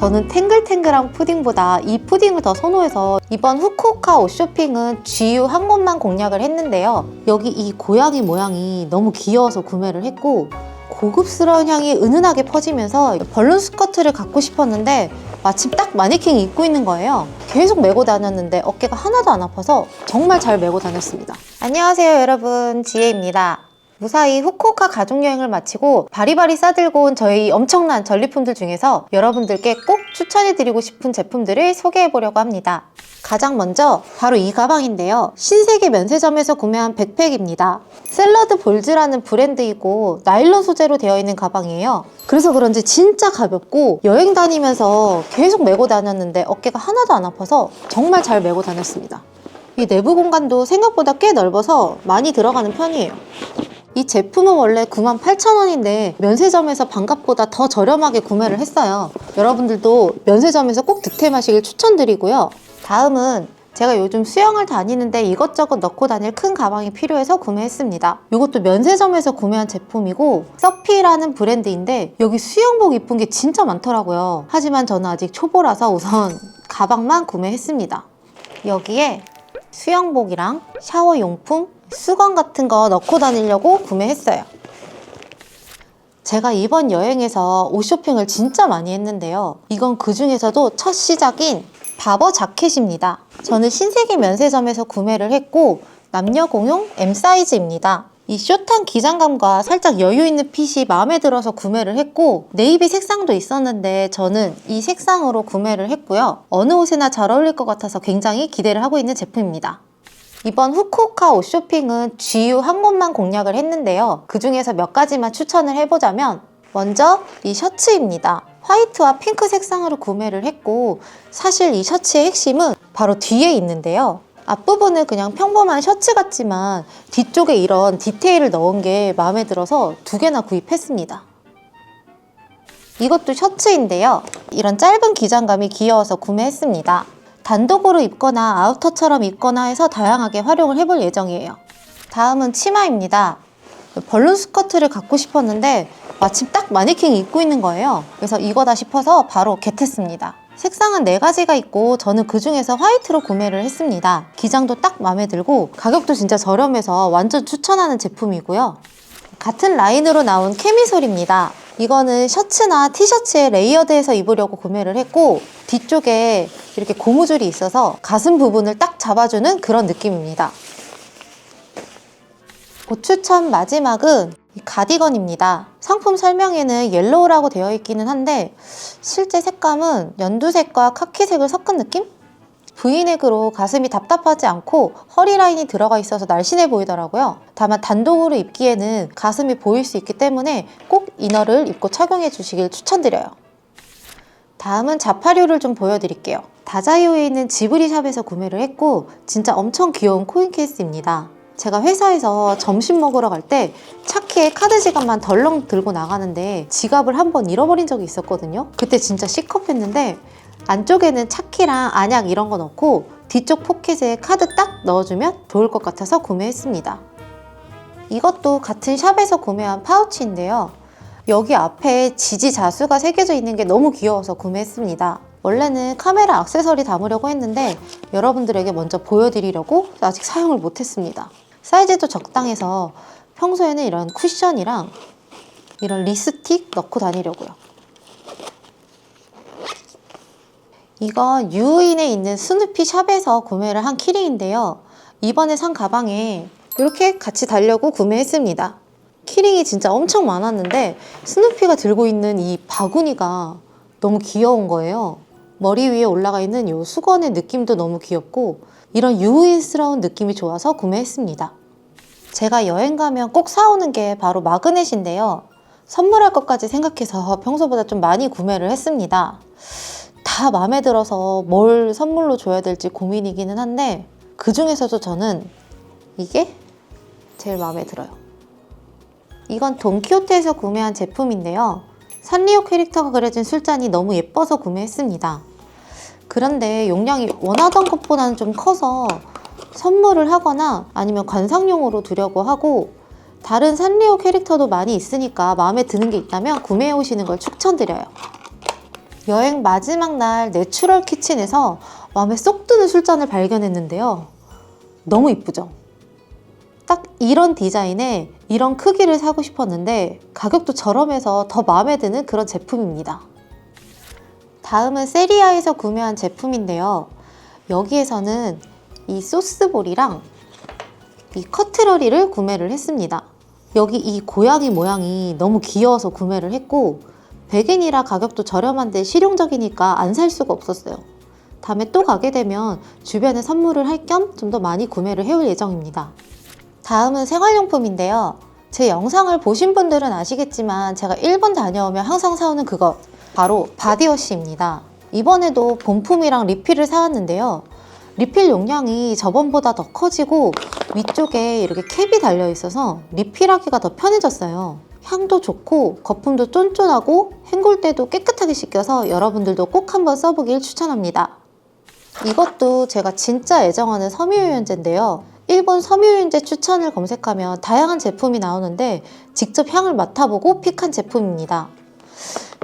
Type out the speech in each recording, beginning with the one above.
저는 탱글탱글한 푸딩보다 이 푸딩을 더 선호해서 이번 후쿠오카 옷쇼핑은 GU 한 곳만 공략을 했는데요. 여기 이 고양이 모양이 너무 귀여워서 구매를 했고 고급스러운 향이 은은하게 퍼지면서 벌룬 스커트를 갖고 싶었는데 마침 딱 마네킹이 입고 있는 거예요. 계속 메고 다녔는데 어깨가 하나도 안 아파서 정말 잘 메고 다녔습니다. 안녕하세요 여러분 지혜입니다. 무사히 후쿠오카 가족여행을 마치고 바리바리 싸들고 온 저희 엄청난 전리품들 중에서 여러분들께 꼭 추천해드리고 싶은 제품들을 소개해보려고 합니다. 가장 먼저 바로 이 가방인데요. 신세계 면세점에서 구매한 백팩입니다. 샐러드 볼즈라는 브랜드이고 나일론 소재로 되어 있는 가방이에요. 그래서 그런지 진짜 가볍고 여행 다니면서 계속 메고 다녔는데 어깨가 하나도 안 아파서 정말 잘 메고 다녔습니다. 이 내부 공간도 생각보다 꽤 넓어서 많이 들어가는 편이에요. 이 제품은 원래 98,000원인데 면세점에서 반값보다 더 저렴하게 구매를 했어요. 여러분들도 면세점에서 꼭 득템하시길 추천드리고요. 다음은 제가 요즘 수영을 다니는데 이것저것 넣고 다닐 큰 가방이 필요해서 구매했습니다. 이것도 면세점에서 구매한 제품이고 서피라는 브랜드인데 여기 수영복 이쁜 게 진짜 많더라고요. 하지만 저는 아직 초보라서 우선 가방만 구매했습니다. 여기에 수영복이랑 샤워 용품, 수건 같은 거 넣고 다니려고 구매했어요. 제가 이번 여행에서 옷 쇼핑을 진짜 많이 했는데요. 이건 그 중에서도 첫 시작인 바버 자켓입니다. 저는 신세계 면세점에서 구매를 했고 남녀 공용 M 사이즈입니다. 이 숏한 기장감과 살짝 여유 있는 핏이 마음에 들어서 구매를 했고 네이비 색상도 있었는데 저는 이 색상으로 구매를 했고요. 어느 옷에나 잘 어울릴 것 같아서 굉장히 기대를 하고 있는 제품입니다. 이번 후쿠오카 옷 쇼핑은 GU 한 곳만 공략을 했는데요. 그 중에서 몇 가지만 추천을 해보자면 먼저 이 셔츠입니다. 화이트와 핑크 색상으로 구매를 했고 사실 이 셔츠의 핵심은 바로 뒤에 있는데요. 앞부분은 그냥 평범한 셔츠 같지만 뒤쪽에 이런 디테일을 넣은 게 마음에 들어서 두 개나 구입했습니다. 이것도 셔츠인데요. 이런 짧은 기장감이 귀여워서 구매했습니다. 단독으로 입거나 아우터처럼 입거나 해서 다양하게 활용을 해볼 예정이에요. 다음은 치마입니다. 벌룬 스커트를 갖고 싶었는데 마침 딱 마네킹이 입고 있는 거예요. 그래서 이거다 싶어서 바로 겟했습니다. 색상은 네 가지가 있고 저는 그 중에서 화이트로 구매를 했습니다. 기장도 딱 마음에 들고 가격도 진짜 저렴해서 완전 추천하는 제품이고요. 같은 라인으로 나온 케미솔입니다. 이거는 셔츠나 티셔츠에 레이어드해서 입으려고 구매를 했고 뒤쪽에 이렇게 고무줄이 있어서 가슴 부분을 딱 잡아주는 그런 느낌입니다. 고추천 마지막은 이 가디건입니다. 상품 설명에는 옐로우라고 되어 있기는 한데 실제 색감은 연두색과 카키색을 섞은 느낌? V넥으로 가슴이 답답하지 않고 허리 라인이 들어가 있어서 날씬해 보이더라고요. 다만 단독으로 입기에는 가슴이 보일 수 있기 때문에 꼭 이너를 입고 착용해 주시길 추천드려요. 다음은 자파류를 좀 보여드릴게요. 다자이오에 있는 지브리샵에서 구매를 했고 진짜 엄청 귀여운 코인 케이스입니다. 제가 회사에서 점심 먹으러 갈 때 차키에 카드 지갑만 덜렁 들고 나가는데 지갑을 한 번 잃어버린 적이 있었거든요. 그때 진짜 시컵했는데 안쪽에는 차키랑 안약 이런 거 넣고 뒤쪽 포켓에 카드 딱 넣어주면 좋을 것 같아서 구매했습니다. 이것도 같은 샵에서 구매한 파우치인데요. 여기 앞에 지지 자수가 새겨져 있는 게 너무 귀여워서 구매했습니다. 원래는 카메라 액세서리 담으려고 했는데 여러분들에게 먼저 보여드리려고 아직 사용을 못했습니다. 사이즈도 적당해서 평소에는 이런 쿠션이랑 이런 립스틱 넣고 다니려고요. 이건 유인에 있는 스누피 샵에서 구매를 한 키링인데요. 이번에 산 가방에 이렇게 같이 달려고 구매했습니다. 키링이 진짜 엄청 많았는데 스누피가 들고 있는 이 바구니가 너무 귀여운 거예요. 머리 위에 올라가 있는 이 수건의 느낌도 너무 귀엽고 이런 유인스러운 느낌이 좋아서 구매했습니다. 제가 여행 가면 꼭 사오는 게 바로 마그넷인데요. 선물할 것까지 생각해서 평소보다 좀 많이 구매를 했습니다. 다 마음에 들어서 뭘 선물로 줘야 될지 고민이기는 한데 그 중에서도 저는 이게 제일 마음에 들어요. 이건 돈키호테에서 구매한 제품인데요. 산리오 캐릭터가 그려진 술잔이 너무 예뻐서 구매했습니다. 그런데 용량이 원하던 것보다는 좀 커서 선물을 하거나 아니면 관상용으로 두려고 하고 다른 산리오 캐릭터도 많이 있으니까 마음에 드는 게 있다면 구매해 오시는 걸 추천드려요. 여행 마지막 날 내추럴 키친에서 마음에 쏙 드는 술잔을 발견했는데요. 너무 이쁘죠? 딱 이런 디자인에 이런 크기를 사고 싶었는데 가격도 저렴해서 더 마음에 드는 그런 제품입니다. 다음은 세리아에서 구매한 제품인데요. 여기에서는 이 소스볼이랑 이 커트러리를 구매를 했습니다. 여기 이 고양이 모양이 너무 귀여워서 구매를 했고 100엔이라 가격도 저렴한데 실용적이니까 안 살 수가 없었어요. 다음에 또 가게 되면 주변에 선물을 할 겸 좀 더 많이 구매를 해올 예정입니다. 다음은 생활용품인데요. 제 영상을 보신 분들은 아시겠지만 제가 일본 다녀오면 항상 사오는 그것 바로 바디워시입니다. 이번에도 본품이랑 리필을 사왔는데요. 리필 용량이 저번보다 더 커지고 위쪽에 이렇게 캡이 달려 있어서 리필하기가 더 편해졌어요. 향도 좋고 거품도 쫀쫀하고 헹굴 때도 깨끗하게 씻겨서 여러분들도 꼭 한번 써보길 추천합니다. 이것도 제가 진짜 애정하는 섬유유연제인데요. 일본 섬유유연제 추천을 검색하면 다양한 제품이 나오는데 직접 향을 맡아보고 픽한 제품입니다.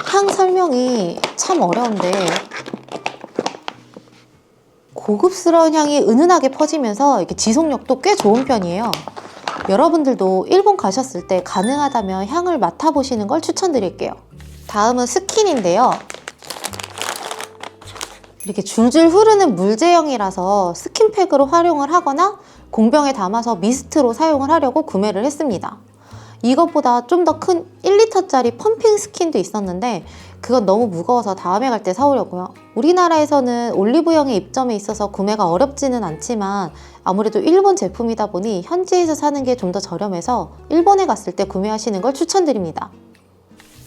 향 설명이 참 어려운데 고급스러운 향이 은은하게 퍼지면서 이렇게 지속력도 꽤 좋은 편이에요. 여러분들도 일본 가셨을 때 가능하다면 향을 맡아보시는 걸 추천드릴게요. 다음은 스킨인데요. 이렇게 줄줄 흐르는 물 제형이라서 스킨팩으로 활용을 하거나 공병에 담아서 미스트로 사용을 하려고 구매를 했습니다. 이것보다 좀 더 큰 1리터짜리 펌핑 스킨도 있었는데 그건 너무 무거워서 다음에 갈 때 사오려고요. 우리나라에서는 올리브영에 입점해 있어서 구매가 어렵지는 않지만 아무래도 일본 제품이다 보니 현지에서 사는 게 좀 더 저렴해서 일본에 갔을 때 구매하시는 걸 추천드립니다.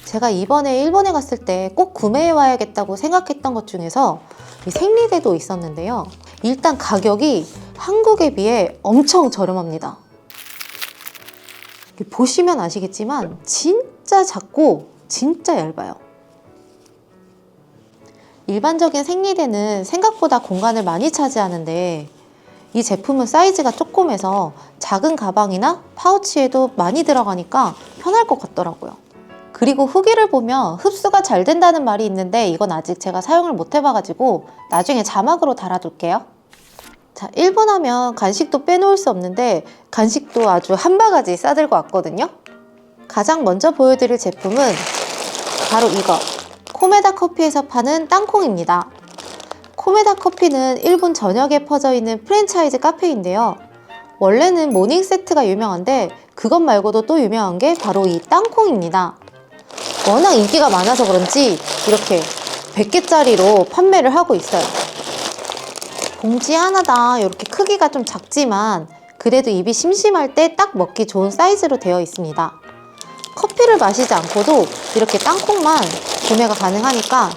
제가 이번에 일본에 갔을 때 꼭 구매해 와야겠다고 생각했던 것 중에서 이 생리대도 있었는데요. 일단 가격이 한국에 비해 엄청 저렴합니다. 이렇게 보시면 아시겠지만 진짜 작고 진짜 얇아요. 일반적인 생리대는 생각보다 공간을 많이 차지하는데 이 제품은 사이즈가 조그매서 작은 가방이나 파우치에도 많이 들어가니까 편할 것 같더라고요. 그리고 후기를 보면 흡수가 잘 된다는 말이 있는데 이건 아직 제가 사용을 못 해봐가지고 나중에 자막으로 달아둘게요. 자, 일본 하면 간식도 빼놓을 수 없는데 간식도 아주 한 바가지 싸들고 왔거든요. 가장 먼저 보여드릴 제품은 바로 이거. 코메다 커피에서 파는 땅콩입니다. 코메다 커피는 일본 전역에 퍼져 있는 프랜차이즈 카페인데요. 원래는 모닝 세트가 유명한데 그것 말고도 또 유명한 게 바로 이 땅콩입니다. 워낙 인기가 많아서 그런지 이렇게 100개짜리로 판매를 하고 있어요. 봉지 하나당 이렇게 크기가 좀 작지만 그래도 입이 심심할 때 딱 먹기 좋은 사이즈로 되어 있습니다. 커피를 마시지 않고도 이렇게 땅콩만 구매가 가능하니까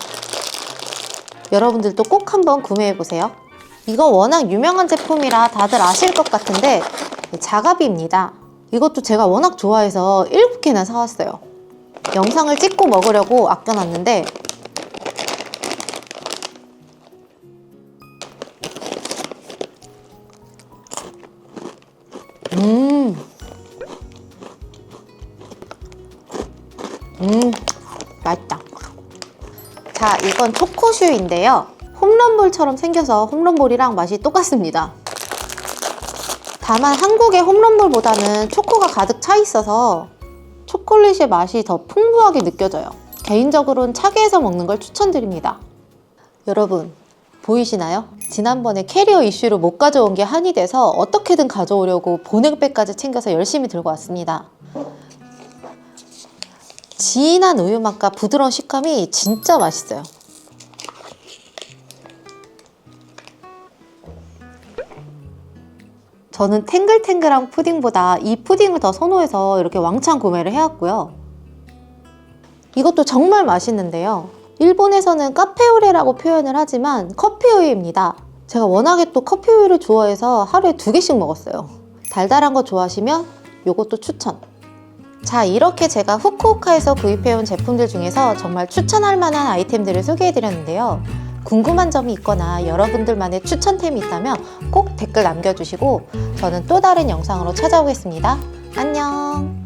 여러분들도 꼭 한번 구매해 보세요. 이거 워낙 유명한 제품이라 다들 아실 것 같은데 자가비입니다. 이것도 제가 워낙 좋아해서 7개나 사왔어요. 영상을 찍고 먹으려고 아껴놨는데 건 초코슈인데요. 홈런볼처럼 생겨서 홈런볼이랑 맛이 똑같습니다. 다만 한국의 홈런볼보다는 초코가 가득 차 있어서 초콜릿의 맛이 더 풍부하게 느껴져요. 개인적으로는 차게 해서 먹는 걸 추천드립니다. 여러분, 보이시나요? 지난번에 캐리어 이슈로 못 가져온 게 한이 돼서 어떻게든 가져오려고 보냉백까지 챙겨서 열심히 들고 왔습니다. 진한 우유 맛과 부드러운 식감이 진짜 맛있어요. 저는 탱글탱글한 푸딩보다 이 푸딩을 더 선호해서 이렇게 왕창 구매를 해왔고요. 이것도 정말 맛있는데요. 일본에서는 카페오레라고 표현을 하지만 커피우유입니다. 제가 워낙에 또 커피우유를 좋아해서 하루에 두 개씩 먹었어요. 달달한 거 좋아하시면 이것도 추천. 자, 이렇게 제가 후쿠오카에서 구입해온 제품들 중에서 정말 추천할 만한 아이템들을 소개해드렸는데요. 궁금한 점이 있거나 여러분들만의 추천템이 있다면 꼭 댓글 남겨주시고 저는 또 다른 영상으로 찾아오겠습니다. 안녕!